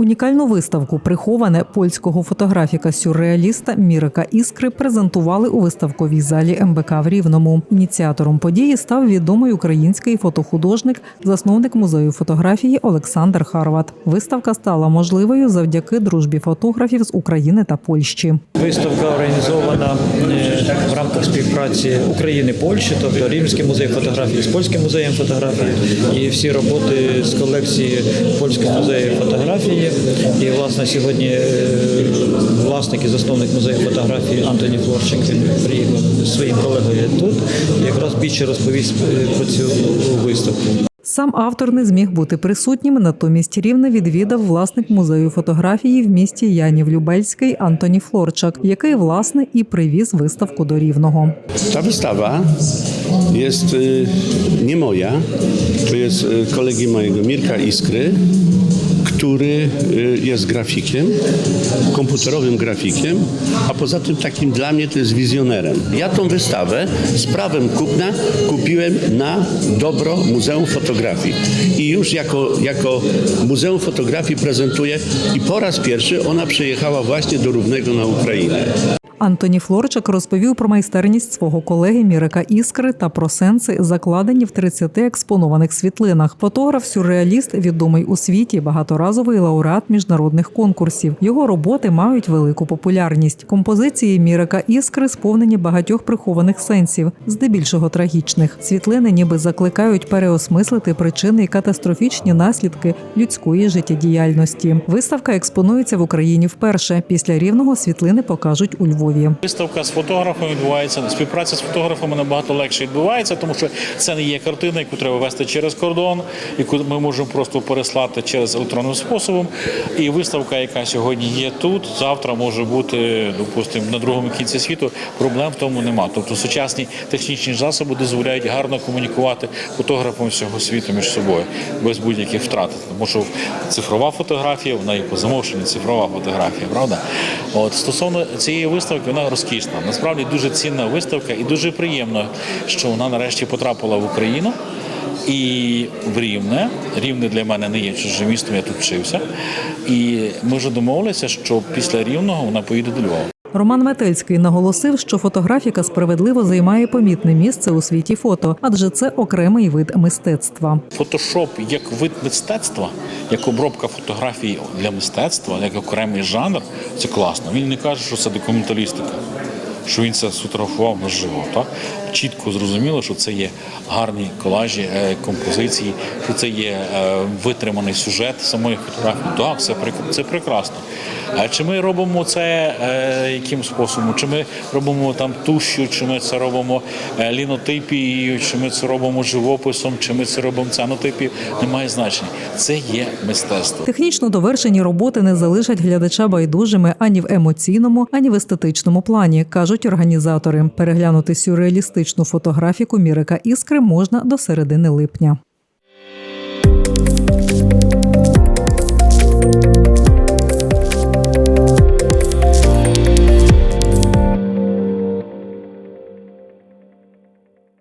Унікальну виставку приховане польського фотографіка-сюрреаліста Мірика Іскри презентували у виставковій залі МБК в Рівному. Ініціатором події став відомий український фотохудожник, засновник музею фотографії Олександр Харват. Виставка стала можливою завдяки дружбі фотографів з України та Польщі. Виставка організована е, в рамках співпраці України Польщі, тобто Рівненський музей фотографії з польським музеєм фотографії, і всі роботи з колекції польського музею фотографії. І власне сьогодні е, власник і засновник музею фотографії Антоні Флорчик він приїхав зі своїм колегою тут. І якраз більше розповість е, про цю виставку. Сам автор не зміг бути присутнім, натомість рівне відвідав власник музею фотографії в місті Янів Любельський Антоні Флорчак, який власне і привіз виставку до рівного. Wystawa jest y, nie moja, to jest y, kolegi mojego Mirka Iskry, który y, jest grafikiem, komputerowym grafikiem, a poza tym takim dla mnie to jest wizjonerem. Ja tą wystawę z prawem kupna kupiłem na dobro Muzeum Fotografii i już jako, jako Muzeum Fotografii prezentuję i po raz pierwszy ona przyjechała właśnie do Równego na Ukrainę. Антоні Флорчак розповів про майстерність свого колеги Мірика Іскри та про сенси, закладені в 30 експонованих світлинах. Фотограф-сюрреаліст, відомий у світі, багаторазовий лауреат міжнародних конкурсів. Його роботи мають велику популярність. Композиції Мірика Іскри сповнені багатьох прихованих сенсів, здебільшого трагічних. Світлини ніби закликають переосмислити причини і катастрофічні наслідки людської життєдіяльності. Виставка експонується в Україні вперше. Після рівного світлини покажуть у Львові. Виставка з фотографами відбувається. Співпраця з фотографами набагато легше відбувається, тому що це не є картина, яку треба вести через кордон, яку ми можемо просто переслати через електронним способом. І виставка, яка сьогодні є тут, завтра може бути, допустимо, на другому кінці світу. Проблем в тому нема. Тобто сучасні технічні засоби дозволяють гарно комунікувати фотографам всього світу між собою без будь-яких втрат. Тому що цифрова фотографія, вона є по замовченню цифрова фотографія, правда? От стосовно цієї виставки, вона розкішна. Насправді дуже цінна виставка і дуже приємно, що вона нарешті потрапила в Україну. І в Рівне. Рівне для мене не є чужим містом, я тут вчився. І ми вже домовилися, що після рівного вона поїде до Львова. Роман Метельський наголосив, що фотографіка справедливо займає помітне місце у світі фото, адже це окремий вид мистецтва. Фотошоп як вид мистецтва, як обробка фотографій для мистецтва, як окремий жанр, це класно. Він не каже, що це документалістика, що він це сфотографував наживо. Так? Чітко зрозуміло, що це є гарні колажі, е, композиції, що це є е, витриманий сюжет самої фотографії. Так, це, це прекрасно. А чи ми робимо це е, яким способом? Чи ми робимо там тушю, чи ми це робимо лінотипією, чи ми це робимо живописом, чи ми це робимо цианотипією, немає значення. Це є мистецтво. Технічно довершені роботи не залишать глядача байдужими ані в емоційному, ані в естетичному плані, кажуть організатори. Переглянути сюрреалістичну фотографіку Мірика Іскри можна до середини липня.